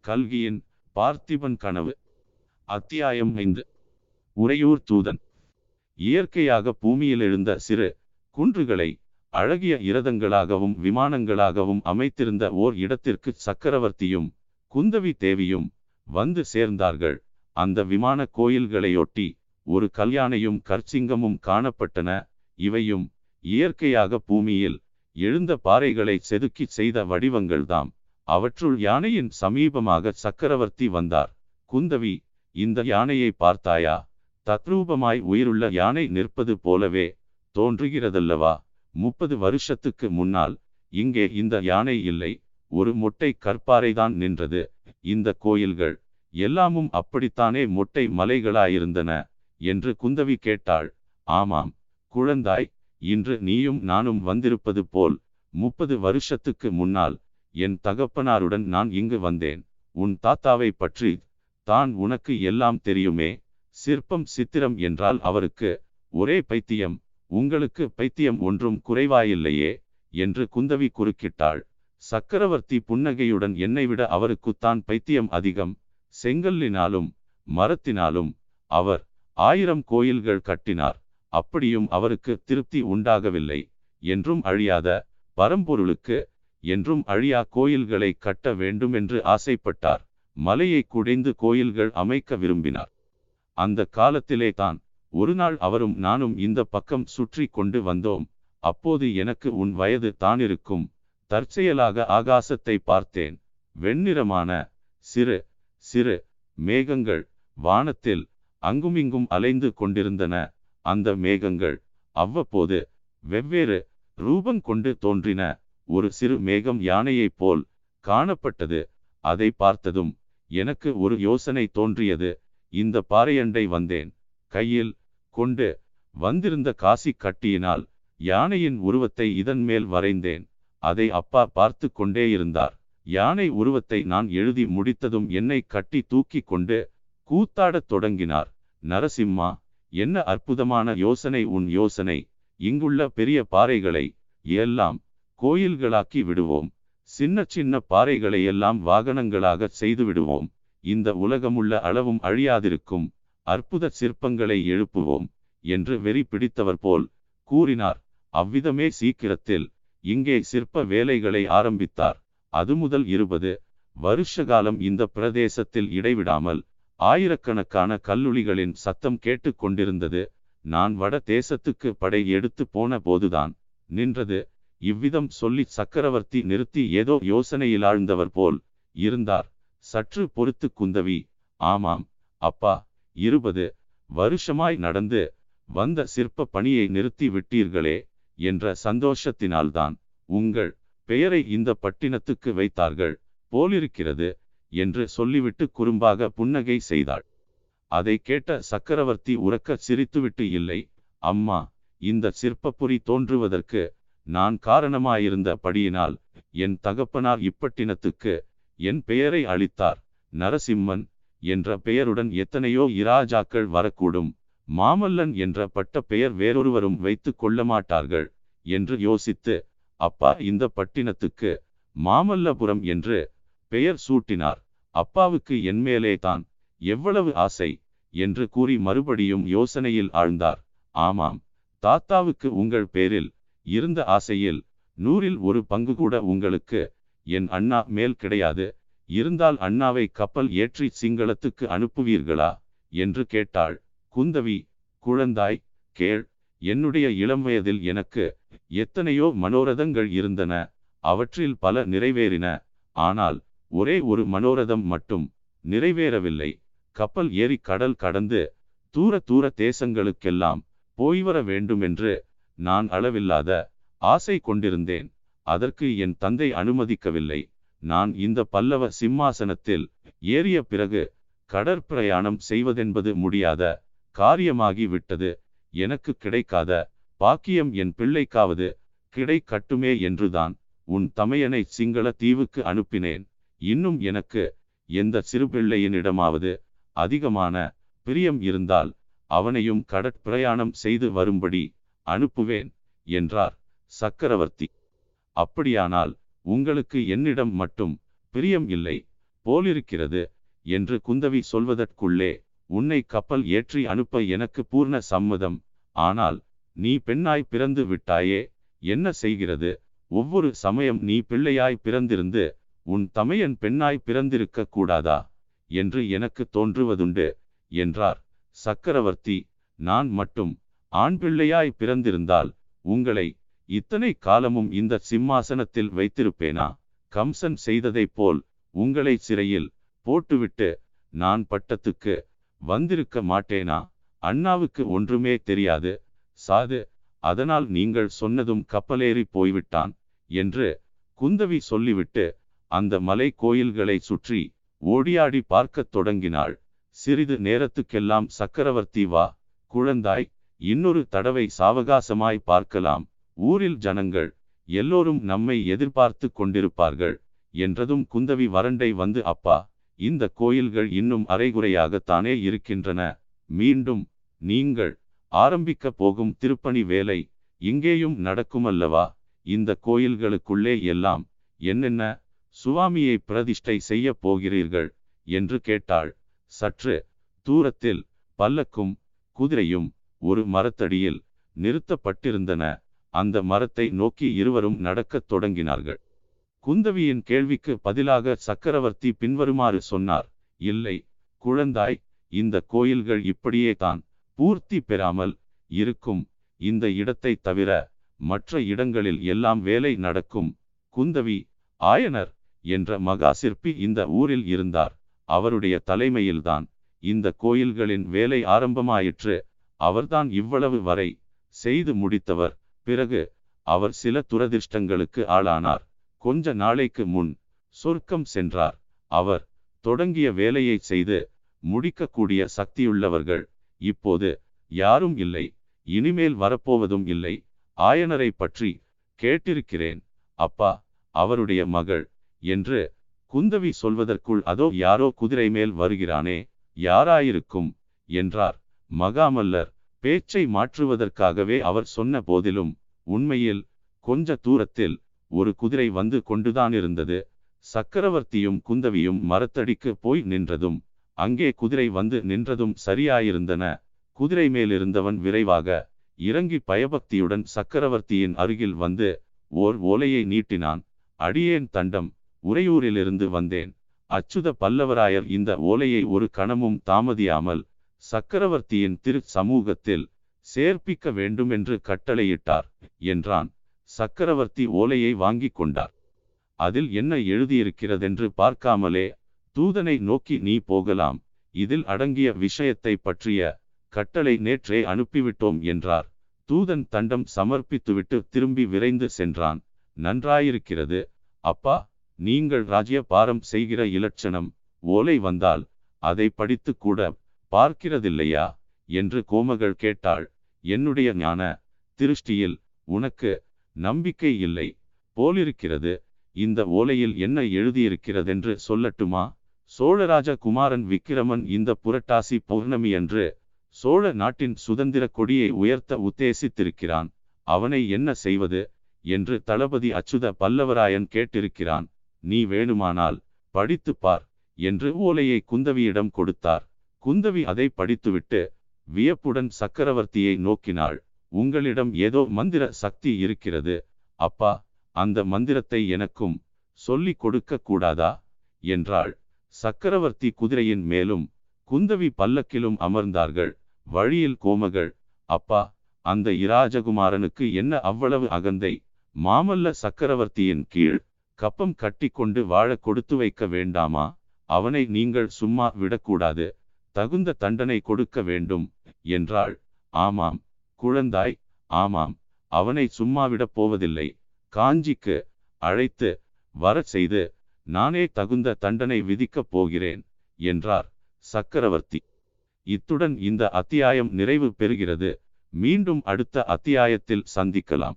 கல்கியின் பார்த்திபன் கனவு அத்தியாயம் ஐந்து. உறையூர் தூதன். இயற்கையாக பூமியில் எழுந்த சிறு குன்றுகளை அழகிய இரதங்களாகவும் விமானங்களாகவும் அமைத்திருந்த ஓர் இடத்திற்கு சக்கரவர்த்தியும் குந்தவி தேவியும் வந்து சேர்ந்தார்கள். அந்த விமான கோயில்களையொட்டி ஒரு கல்யாணையும் கற்சிங்கமும் காணப்பட்டன. இவையும் இயற்கையாக பூமியில் எழுந்த பாறைகளை செதுக்கி செய்த வடிவங்கள்தாம். அவற்றுள் யானையின் சமீபமாக சக்கரவர்த்தி வந்தார். குந்தவி இந்த யானையை பார்த்தாயா? தத்ரூபமாய் உயிருள்ள யானை நிற்பது போலவே தோன்றுகிறதல்லவா? முப்பது வருஷத்துக்கு முன்னால் இங்கே இந்த யானை இல்லை. ஒரு மொட்டை கற்பாறைதான் நின்றது. இந்த கோயில்கள் எல்லாமும் அப்படித்தானே மொட்டை மலைகளாயிருந்தன. என்று குந்தவி கேட்டாள். ஆமாம் குழந்தாய் இன்று நீயும் நானும் வந்திருப்பது போல் முப்பது வருஷத்துக்கு முன்னால் என் தகப்பனாருடன் நான் இங்கு வந்தேன். உன் தாத்தாவை பற்றி தான் உனக்கு எல்லாம் தெரியுமே. சிற்பம் சித்திரம் என்றால் அவருக்கு ஒரே பைத்தியம் உங்களுக்கு பைத்தியம் ஒன்றும் குறைவாயில்லையே என்று குந்தவி குறுக்கிட்டாள். சக்கரவர்த்தி புன்னகையுடன் என்னை விட அவருக்குத்தான் பைத்தியம் அதிகம். செங்கல்லினாலும் மரத்தினாலும் அவர் ஆயிரம் கோயில்கள் கட்டினார். அப்படியும் அவருக்கு திருப்தி உண்டாகவில்லை. என்றும் அழியாத பரம்பொருளுக்கு என்றும் அழியா கோயில்களை கட்ட வேண்டுமென்று ஆசைப்பட்டார். மலையை குடைந்து கோயில்கள் அமைக்க விரும்பினார். அந்த காலத்திலே தான் ஒரு நாள் அவரும் நானும் இந்த பக்கம் சுற்றி கொண்டு வந்தோம். அப்போது எனக்கு உன் வயது தானிருக்கும் தற்செயலாக ஆகாசத்தை பார்த்தேன். வெண்ணிறமான சிறு சிறு மேகங்கள் வானத்தில் அங்குமிங்கும் அலைந்து கொண்டிருந்தன. அந்த மேகங்கள் அவ்வப்போது வெவ்வேறு ரூபம் கொண்டு தோன்றின. ஒரு சிறு மேகம் யானையைப் போல் காணப்பட்டது. அதை பார்த்ததும் எனக்கு ஒரு யோசனை தோன்றியது. இந்த பாறையண்டை வந்தேன். கையில் கொண்டு வந்திருந்த காசி கட்டியினால் யானையின் உருவத்தை இதன் மேல் வரைந்தேன். அதை அப்பா பார்த்து கொண்டே இருந்தார். யானை உருவத்தை நான் எழுதி முடித்ததும் என்னை கட்டி தூக்கி கொண்டு கூத்தாடத் தொடங்கினார். நரசிம்மா என்ன அற்புதமான யோசனை உன் யோசனை. இங்குள்ள பெரிய பாறைகளை எல்லாம் கோயில்களாக்கி விடுவோம். சின்ன சின்ன பாறைகளை எல்லாம் வாகனங்களாக செய்து விடுவோம். இந்த உலகமுள்ள அளவும் அழியாதிருக்கும். அற்புத சிற்பங்களை எழுப்புவோம் என்று வெறி பிடித்தவர் போல் கூறினார். அவ்விதமே சீக்கிரத்தில் இங்கே சிற்ப வேலைகளை ஆரம்பித்தார். அது முதல் இருபது வருஷ காலம் இந்த பிரதேசத்தில் இடைவிடாமல் ஆயிரக்கணக்கான கல்லுளிகளின் சத்தம் கேட்டு கொண்டிருந்தது. நான் வட தேசத்துக்கு படை எடுத்து போன போதுதான் நின்றது. இவ்விதம் சொல்லி சக்கரவர்த்தி நிறுத்தி ஏதோ யோசனையில் ஆழ்ந்தவர் போல் இருந்தார். சற்று பொறுத்து குந்தவி ஆமாம் அப்பா இருபது வருஷமாய் நடந்து வந்த சிற்ப பணியை நிறுத்தி விட்டீர்களே என்ற சந்தோஷத்தினால்தான் உங்கள் பெயரை இந்த பட்டினத்துக்கு வைத்தார்கள். போலிருக்கிறது என்று சொல்லிவிட்டு குறும்பாக புன்னகை செய்தாள். அதை கேட்ட சக்கரவர்த்தி உறக்க சிரித்துவிட்டு இல்லை அம்மா இந்த சிற்பப்புரி தோன்றுவதற்கு நான் காரணமாயிருந்த படியினால் என் தகப்பனார் இப்பட்டினத்துக்கு என் பெயரை அளித்தார். நரசிம்மன் என்ற பெயருடன் எத்தனையோ இராஜாக்கள் வரக்கூடும். மாமல்லன் என்ற பட்ட பெயர் வேறொருவரும் வைத்து கொள்ள மாட்டார்கள் என்று யோசித்து அப்பா இந்த பட்டினத்துக்கு மாமல்லபுரம் என்று பெயர் சூட்டினார். அப்பாவுக்கு என்மேலே தான் எவ்வளவு ஆசை என்று கூறி மறுபடியும் யோசனையில் ஆழ்ந்தார். ஆமாம் தாத்தாவுக்கு உங்கள் பேரில் இருந்த ஆசையில் நூறில் ஒரு பங்கு கூட உங்களுக்கு என் அண்ணா மேல் கிடையாது. இருந்தால் அண்ணாவை கப்பல் ஏற்றி சிங்களத்துக்கு அனுப்புவீர்களா? என்று கேட்டாள். குந்தவி குழந்தாய் கேள் என்னுடைய இளம் வயதில் எனக்கு எத்தனையோ மனோரதங்கள் இருந்தன அவற்றில் பல நிறைவேறின. ஆனால் ஒரே ஒரு மனோரதம் மட்டும் நிறைவேறவில்லை. கப்பல் ஏறி கடல் கடந்து தூர தூர தேசங்களுக்கெல்லாம் போய் வர வேண்டுமென்று நான் அளவில்லாத ஆசை கொண்டிருந்தேன். அதற்கு என் தந்தை அனுமதிக்கவில்லை. நான் இந்த பல்லவ சிம்மாசனத்தில் ஏறிய பிறகு கடற்பிரயாணம் செய்வதென்பது முடியாத காரியமாகி விட்டது. எனக்கு கிடைக்காத பாக்கியம் என் பிள்ளைக்காவது கிடைக்கட்டுமே என்றுதான் உன் தமையனை சிங்கள தீவுக்கு அனுப்பினேன். இன்னும் எனக்கு எந்த சிறுபிள்ளையினிடமாவது அதிகமான பிரியம் இருந்தால் அவனையும் கடற்பிரயாணம் செய்து வரும்படி அனுப்புவேன் என்றார் சக்கரவர்த்தி. அப்படியானால் உங்களுக்கு என்னிடம் மட்டும் பிரியம் இல்லை போலிருக்கிறது என்று குந்தவி சொல்வதற்குள்ளே உன்னை கப்பல் ஏற்றி அனுப்ப எனக்கு பூர்ண சம்மதம் ஆனால் நீ பெண்ணாய் பிறந்து விட்டாயே என்ன செய்கிறது? ஒவ்வொரு சமயம் நீ பிள்ளையாய் பிறந்திருந்து உன் தமையன் பெண்ணாய் பிறந்திருக்க கூடாதா? என்று எனக்கு தோன்றுவதுண்டு என்றார். சக்கரவர்த்தி நான் மட்டும் ஆண் பிள்ளையாய் பிறந்திருந்தால் உங்களை இத்தனை காலமும் இந்த சிம்மாசனத்தில் வைத்திருப்பேனா? கம்சன் செய்ததைப் போல் உங்களை சிறையில் போட்டுவிட்டு நான் பட்டத்துக்கு வந்திருக்க மாட்டேனா? அண்ணாவுக்கு ஒன்றுமே தெரியாது. சாது அதனால் நீங்கள் சொன்னதும் கப்பலேறி போய்விட்டான் என்று குந்தவி சொல்லிவிட்டு அந்த மலை கோயில்களை சுற்றி ஓடியாடி பார்க்கத் தொடங்கினாள். சிறிது நேரத்துக்கெல்லாம் சக்கரவர்த்தி வா குழந்தாய் இன்னொரு தடவை சாவகாசமாய் பார்க்கலாம். ஊரில் ஜனங்கள் எல்லோரும் நம்மை எதிர்பார்த்து கொண்டிருப்பார்கள் என்றதும் குந்தவி வறண்டை வந்து அப்பா இந்த கோயில்கள் இன்னும் அரைகுறையாகத்தானே இருக்கின்றன. மீண்டும் நீங்கள் ஆரம்பிக்க போகும் திருப்பணி வேலை இங்கேயும் நடக்குமல்லவா? இந்த கோயில்களுக்குள்ளே எல்லாம் என்னென்ன சுவாமியை பிரதிஷ்டை செய்ய போகிறீர்கள் என்று கேட்டாள். சற்று தூரத்தில் பல்லக்கும் குதிரையும் ஒரு மரத்தடியில் நிறுத்தப்பட்டிருந்தன. அந்த மரத்தை நோக்கி இருவரும் நடக்கத் தொடங்கினார்கள். குந்தவியின் கேள்விக்கு பதிலாக சக்கரவர்த்தி பின்வருமாறு சொன்னார் இல்லை குழந்தாய் இந்த கோயில்கள் இப்படியே தான் பூர்த்தி பெறாமல் இருக்கும். இந்த இடத்தை தவிர மற்ற இடங்களில் எல்லாம் வேலை நடக்கும். குந்தவி ஆயனர் என்ற மகா சிற்பி இந்த ஊரில் இருந்தார். அவருடைய தலைமையில்தான் இந்த கோயில்களின் வேலை ஆரம்பமாயிற்று. அவர்தான் இவ்வளவு வரை செய்து முடித்தவர். பிறகு அவர் சில துரதிர்ஷ்டங்களுக்கு ஆளானார். கொஞ்ச நாளைக்கு முன் சொர்க்கம் சென்றார். அவர் தொடங்கிய வேலையை செய்து முடிக்கக்கூடிய சக்தியுள்ளவர்கள் இப்போது யாரும் இல்லை. இனிமேல் வரப்போவதும் இல்லை. ஆயனரை பற்றி கேட்டிருக்கிறேன். அப்பா அவருடைய மகள் என்று குந்தவி சொல்வதற்குள் அதோ யாரோ குதிரை மேல் வருகிறானே யாராயிருக்கும்? என்றார். மகாமல்லர் பேச்சை மாற்றுவதற்காகவே அவர் சொன்ன போதிலும் உண்மையில் கொஞ்ச தூரத்தில் ஒரு குதிரை வந்து கொண்டுதான் இருந்தது சக்கரவர்த்தியும் குந்தவியும் மரத்தடிக்கு போய் நின்றதும் அங்கே குதிரை வந்து நின்றதும் சரியாயிருந்தன. குதிரை மேலிருந்தவன் விரைவாக இறங்கி பயபக்தியுடன் சக்கரவர்த்தியின் அருகில் வந்து ஓர் ஓலையை நீட்டினான். அடியேன் தண்டம் உறையூரிலிருந்து வந்தேன். அச்சுத பல்லவராயர் இந்த ஓலையை ஒரு கணமும் தாமதியாமல் சக்கரவர்த்தியின் திரு சமூகத்தில் சேர்ப்பிக்க வேண்டுமென்று கட்டளையிட்டார் என்றான். சக்கரவர்த்தி ஓலையை வாங்கிக் கொண்டார். அதில் என்ன எழுதியிருக்கிறதென்று பார்க்காமலே தூதனை நோக்கி நீ போகலாம். இதில் அடங்கிய விஷயத்தை பற்றிய கட்டளை நேற்றே அனுப்பிவிட்டோம் என்றார். தூதன் தண்டம் சமர்ப்பித்துவிட்டு திரும்பி விரைந்து சென்றான். நன்றாயிருக்கிறது. அப்பா நீங்கள் ராஜ்ய பாரம் செய்கிற இலட்சணம் ஓலை வந்தால் அதை படித்து கூட பார்க்கிறதில்லையா? என்று கோமகள் கேட்டாள். என்னுடைய ஞான திருஷ்டியில் உனக்கு நம்பிக்கை இல்லை போலிருக்கிறது. இந்த ஓலையில் என்ன எழுதியிருக்கிறதென்று சொல்லட்டுமா? சோழராஜ குமாரன் விக்கிரமன் இந்த புரட்டாசி பௌர்ணமி அன்று சோழ நாட்டின் சுதந்திர கொடியை உயர்த்த உத்தேசித்திருக்கிறான். அவனை என்ன செய்வது? என்று தளபதி அச்சுத பல்லவராயன் கேட்டிருக்கிறான். நீ வேணுமானால் படித்து பார் என்று ஓலையை குந்தவியிடம் கொடுத்தார். குந்தவி அதை படித்துவிட்டு வியப்புடன் சக்கரவர்த்தியை நோக்கினாள். உங்களிடம் ஏதோ மந்திர சக்தி இருக்கிறது. அப்பா அந்த மந்திரத்தை எனக்கும் சொல்லிக் கொடுக்க கூடாதா? என்றாள். சக்கரவர்த்தி குதிரையின் மேலும் குந்தவி பல்லக்கிலும் அமர்ந்தார்கள். வழியில் கோமகள் அப்பா அந்த இராஜகுமாரனுக்கு என்ன அவ்வளவு அகந்தை? மாமல்ல சக்கரவர்த்தியின் கீழ் கப்பம் கட்டி கொண்டு வாழ கொடுத்து வைக்க வேண்டாமா? அவனை நீங்கள் சும்மா விடக்கூடாது. தகுந்த தண்டனை கொடுக்க வேண்டும். என்றாள். ஆமாம். குழந்தாய். ஆமாம். அவனை சும்மா விடப் போவதில்லை. காஞ்சிக்கு அழைத்து வரச் செய்து நானே தகுந்த தண்டனை விதிக்கப் போகிறேன் என்றார் சக்கரவர்த்தி. இத்துடன் இந்த அத்தியாயம் நிறைவு பெறுகிறது. மீண்டும் அடுத்த அத்தியாயத்தில் சந்திக்கலாம்.